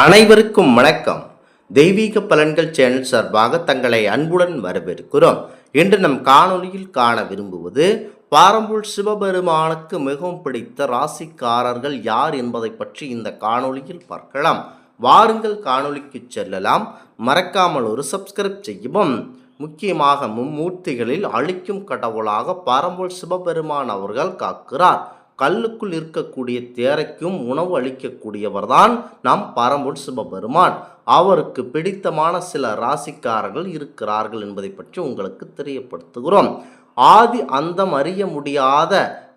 அனைவருக்கும் வணக்கம். தெய்வீக பலன்கள் சேனல் சார்பாக தங்களை அன்புடன் வரவேற்கிறோம். இன்று நம் காணொலியில் காண விரும்புவது பாரம்பூர் சிவபெருமானுக்கு மிகவும் பிடித்த ராசிக்காரர்கள் யார் என்பதை பற்றி இந்த காணொலியில் பார்க்கலாம். வாருங்கள் காணொலிக்கு செல்லலாம். மறக்காமல் ஒரு சப்ஸ்கிரைப் செய்யவும். முக்கியமாக மும்மூர்த்திகளில் அழிக்கும் கடவுளாக பாரம்பூர் சிவபெருமான் அவர்கள் காக்கிறார். கல்லுக்குள் இருக்கக்கூடிய தேரைக்கும் உணவு அளிக்கக்கூடியவர்தான் நம் பரம்பொருள் சிவபெருமான். அவருக்கு பிடித்தமான சில ராசிக்காரர்கள் இருக்கிறார்கள் என்பதை பற்றி உங்களுக்கு தெரியப்படுத்துகிறோம். ஆதி அந்தம் அறிய முடியாத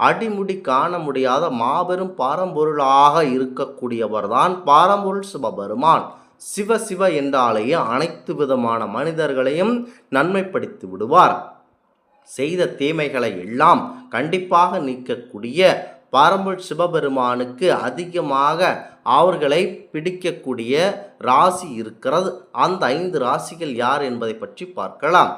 அடிமுடி காண முடியாத மாபெரும் பாரம்பொருளாக இருக்கக்கூடியவர்தான் பாரம்பொருள் சிவபெருமான். சிவ சிவ என்றாலேயே அனைத்து விதமான மனிதர்களையும் நன்மைப்படுத்தி விடுவார். செய்த தீமைகளை எல்லாம் கண்டிப்பாக நீக்கக்கூடிய பாரம்பரிய சிவபெருமானுக்கு அதிகமாக அவர்களை பிடிக்கக்கூடிய ராசி இருக்கிறது. அந்த ஐந்து ராசிகள் யார் என்பதை பற்றி பார்க்கலாம்.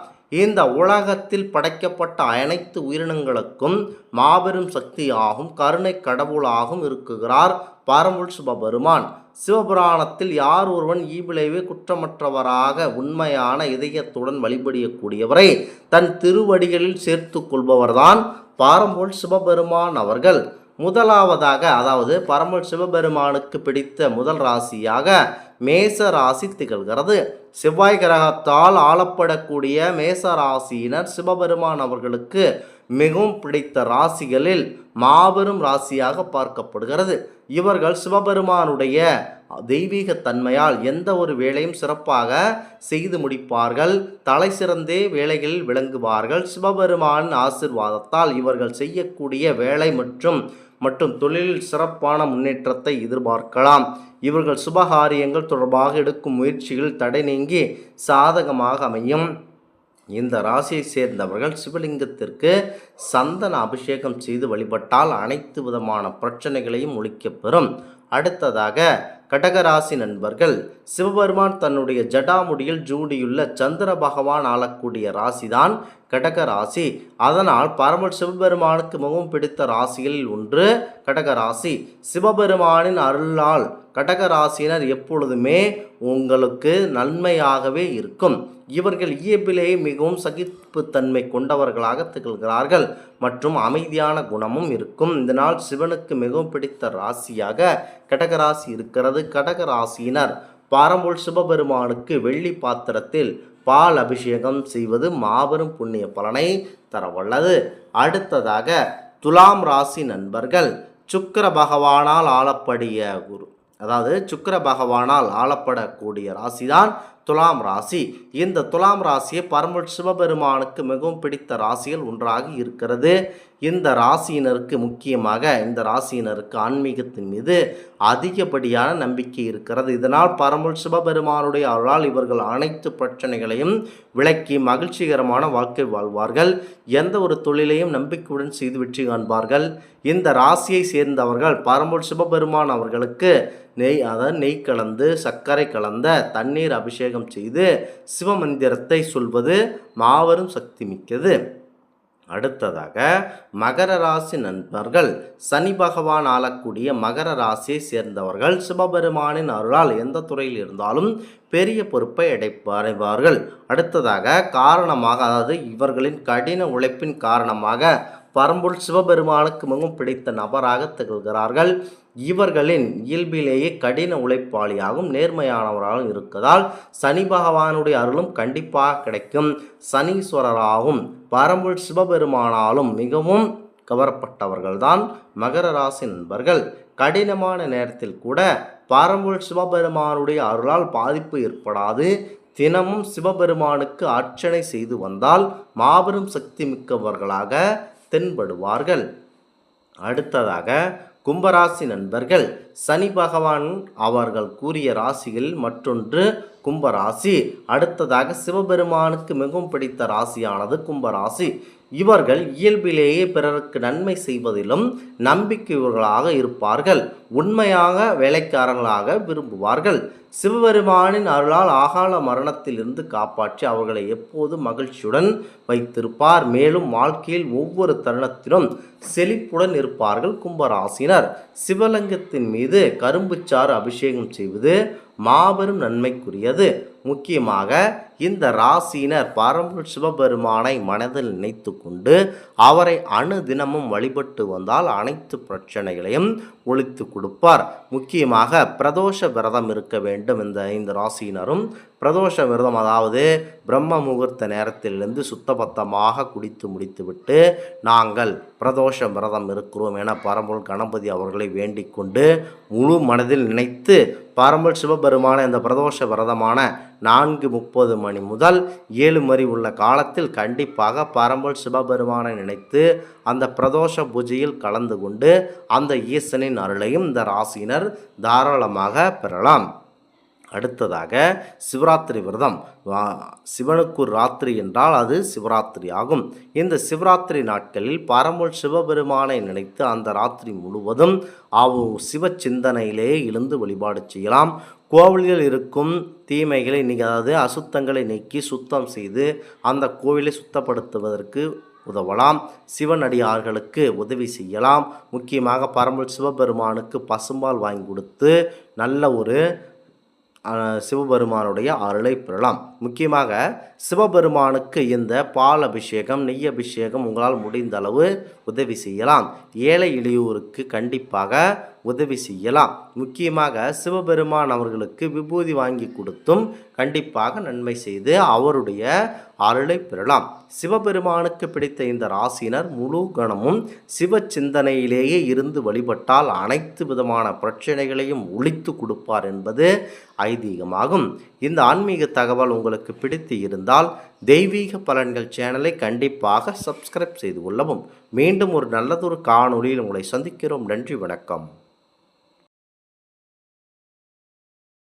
இந்த உலகத்தில் படைக்கப்பட்ட அனைத்து உயிரினங்களுக்கும் மாபெரும் சக்தியாகும் கருணை கடவுளாகவும் இருக்குகிறார் பாரம்பரிய சிவபெருமான். சிவபுராணத்தில் யார் ஒருவன் ஈவிளைவே குற்றமற்றவராக உண்மையான இதயத்துடன் வழிபடியக்கூடியவரை தன் திருவடிகளில் சேர்த்து கொள்பவர்தான் பாரம்போல் சிவபெருமான் அவர்கள். முதலாவதாக அதாவது பரமல் சிவபெருமானுக்கு பிடித்த முதல் ராசியாக மேச ராசி திகழ்கிறது. செவ்வாய் கிரகத்தால் ஆளப்படக்கூடிய மேச ராசியினர் சிவபெருமான் அவர்களுக்கு மிகவும் பிடித்த ராசிகளில் மாபெரும் ராசியாக பார்க்கப்படுகிறது. இவர்கள் சிவபெருமானுடைய தெய்வீக தன்மையால் எந்த ஒரு வேலையும் சிறப்பாக செய்து முடிப்பார்கள். தலை சிறந்தே வேலைகளில் விளங்குவார்கள். சிவபெருமான் ஆசிர்வாதத்தால் இவர்கள் செய்யக்கூடிய வேலை மற்றும் மற்றும் தொழிலில் சிறப்பான முன்னேற்றத்தை எதிர்பார்க்கலாம். இவர்கள் சுபகாரியங்கள் தொடர்பாக எடுக்கும் முயற்சிகள் தடை நீங்கி சாதகமாக அமையும். இந்த ராசியை சேர்ந்தவர்கள் சிவலிங்கத்திற்கு சந்தன அபிஷேகம் செய்து வழிபட்டால் அனைத்து விதமான பிரச்சனைகளையும் ஒழிக்கப்பெறும் அடுத்ததாக கடகராசி நண்பர்கள் சிவபெருமான் தன்னுடைய ஜடாமுடியில் ஜூடியுள்ள சந்திர பகவான் ஆளக்கூடிய ராசிதான் கடக ராசி அதனால் பரம சிவபெருமானுக்கு மிகவும் பிடித்த ராசிகளில் ஒன்று கடக ராசி சிவபெருமானின் அருளால் கடக ராசியினர் எப்பொழுதுமே உங்களுக்கு நன்மையாகவே இருக்கும். இவர்கள் இயல்பிலேயே மிகவும் சகிப்புத்தன்மை கொண்டவர்களாக திகழ்கிறார்கள். மற்றும் அமைதியான குணமும் இருக்கும். இதனால் சிவனுக்கு மிகவும் பிடித்த ராசியாக கடகராசி இருக்கிறது. கடகராசியினர் பாரம்பொருள் சிவபெருமானுக்கு வெள்ளி பாத்திரத்தில் பால் அபிஷேகம் செய்வது மாபெரும் புண்ணிய பலனை தரவல்லது. அடுத்ததாக துலாம் ராசி நண்பர்கள். சுக்கர பகவானால் ஆளப்படிய குரு அதாவது சுக்கர பகவானால் ஆளப்படக்கூடிய ராசிதான் துலாம் ராசி. இந்த துலாம் ராசியை பரம சிவபெருமானுக்கு மிகவும் பிடித்த ராசிகள் ஒன்றாக இருக்கிறது. இந்த ராசியினருக்கு முக்கியமாக இந்த ராசியினருக்கு ஆன்மீகத்தின் மீது அதிகப்படியான நம்பிக்கை இருக்கிறது. இதனால் பரமுல் சிவபெருமானுடைய அருளால் இவர்கள் அனைத்து பிரச்சனைகளையும் விளக்கி மகிழ்ச்சிகரமான வாழ்க்கை வாழ்வார்கள். எந்த ஒரு தொழிலையும் நம்பிக்கையுடன் செய்து வெற்றி காண்பார்கள். இந்த ராசியை சேர்ந்தவர்கள் பரமுள் சிவபெருமான் அவர்களுக்கு நெய் அதாவது நெய் கலந்து சர்க்கரை கலந்த தண்ணீர் அபிஷேகம் செய்து சிவமந்திரத்தை சொல்வது மாபெரும் சக்தி மிக்கது. அடுத்ததாக மகர ராசி நண்பர்கள். சனி பகவான் ஆளக்கூடிய மகர ராசியை சேர்ந்தவர்கள். சிவபெருமானின் அருளால் எந்த துறையில் இருந்தாலும் பெரிய பொறுப்பை அடைப்பார்கள் அடுத்ததாக காரணமாக அதாவது இவர்களின் கடின உழைப்பின் காரணமாக பரம்பொருள் சிவபெருமானுக்கு மிகவும் பிடித்த நபராக திகழ்கிறார்கள். இவர்களின் இயல்பிலேயே கடின உழைப்பாளியாகவும் நேர்மையானவராகவும் இருக்கதால் சனி பகவானுடைய அருளும் கண்டிப்பாக கிடைக்கும். சனீஸ்வரராகவும் பரம்பொருள் சிவபெருமானாலும் மிகவும் கவரப்பட்டவர்கள்தான் மகர ராசி நண்பர்கள். கடினமான நேரத்தில் கூட பரம்பொருள் சிவபெருமானுடைய அருளால் பாதிப்பு ஏற்படாது. தினமும் சிவபெருமானுக்கு அர்ச்சனை செய்து வந்தால் மாபெரும் சக்தி மிக்கவர்களாக தென்படுவார்கள். அடுத்ததாக கும்பராசி நண்பர்கள் சனி பகவான் அவர்கள் கூறிய ராசிகளில் மற்றொன்று கும்பராசி. அடுத்ததாக சிவபெருமானுக்கு மிகவும் பிடித்த ராசியானது கும்பராசி. இவர்கள் இயல்பிலேயே பிறருக்கு நன்மை செய்வதிலும் நம்பிக்கையவர்களாக இருப்பார்கள். உண்மையாக வேலைக்காரர்களாக விரும்புவார்கள். சிவபெருமானின் அருளால் ஆகால மரணத்திலிருந்து காப்பாற்றி அவர்களை எப்போதும் மகிழ்ச்சியுடன் வைத்திருப்பார். மேலும் வாழ்க்கையில் ஒவ்வொரு தருணத்திலும் செழிப்புடன் இருப்பார்கள் கும்பராசினர். சிவலிங்கத்தின் மீது கரும்புச்சாறு அபிஷேகம் செய்வது மாபெரும் நன்மைக்குரியது. முக்கியமாக இந்த ராசியினர் பரம்பொருள் சிவபெருமானை மனதில் நினைத்து கொண்டு அவரை அணுதினமும் வழிபட்டு வந்தால் அனைத்து பிரச்சனைகளையும் ஒழித்து கொடுப்பார். முக்கியமாக பிரதோஷ விரதம் இருக்க வேண்டும் இந்த ஐந்து ராசியினரும். பிரதோஷ விரதம் அதாவது பிரம்ம முகூர்த்த நேரத்திலிருந்து சுத்தபத்தமாக குடித்து முடித்துவிட்டு நாங்கள் பிரதோஷ விரதம் இருக்கிறோம் என பரம்பொருள் கணபதி அவர்களை வேண்டிக் கொண்டு முழு மனதில் நினைத்து பரம்பொருள் சிவபெருமான இந்த பிரதோஷ விரதமான நான்கு முப்பது மணி முதல் ஏழு மணி உள்ள காலத்தில் கண்டிப்பாக பரம்பல் சிவபெருமானை நினைத்து அந்த பிரதோஷ பூஜையில் கலந்து கொண்டு அந்த ஈசனின் அருளையும் இந்த ராசியினர் தாராளமாக பெறலாம். அடுத்ததாக சிவராத்திரி விரதம். வா- சிவனுக்கு ராத்திரி என்றால் அது சிவராத்திரி ஆகும். இந்த சிவராத்திரி நாட்களில் பரம்பொருள் சிவபெருமானை நினைத்து அந்த ராத்திரி முழுவதும் அவ் சிவ சிந்தனையிலே எழுந்து வழிபாடு செய்யலாம். கோவில்கள் இருக்கும் தீமைகளை நீ அதாவது அசுத்தங்களை நீக்கி சுத்தம் செய்து அந்த கோவிலை சுத்தப்படுத்துவதற்கு உதவலாம். சிவனடியார்களுக்கு உதவி செய்யலாம். முக்கியமாக பரம்பொருள் சிவபெருமானுக்கு பசும்பால் வாங்கி கொடுத்து நல்ல ஒரு சிவபெருமானுடைய அருளை பெறலாம். முக்கியமாக சிவபெருமானுக்கு இந்த பால் அபிஷேகம் நெய் அபிஷேகம் உங்களால் முடிந்த அளவு உதவி செய்யலாம். ஏழை இளையோருக்கு கண்டிப்பாக உதவி செய்யலாம். முக்கியமாக சிவபெருமான் அவர்களுக்கு விபூதி வாங்கி கொடுத்தும் கண்டிப்பாக நன்மை செய்து அவருடைய அருளை பெறலாம். சிவபெருமானுக்கு பிடித்த இந்த ராசினர் முழு கணமும் சிவ சிந்தனையிலேயே இருந்து வழிபட்டால் அனைத்து விதமான பிரச்சனைகளையும் ஒழித்து கொடுப்பார் என்பது ஐதீகமாகும். இந்த ஆன்மீக தகவல் உங்களுக்கு பிடித்து இருந்தால் தெய்வீக பலன்கள் சேனலை கண்டிப்பாக சப்ஸ்கிரைப் செய்து கொள்ளவும். மீண்டும் ஒரு நல்லதொரு காணொளியில் உங்களை சந்திக்கிறோம். நன்றி வணக்கம்.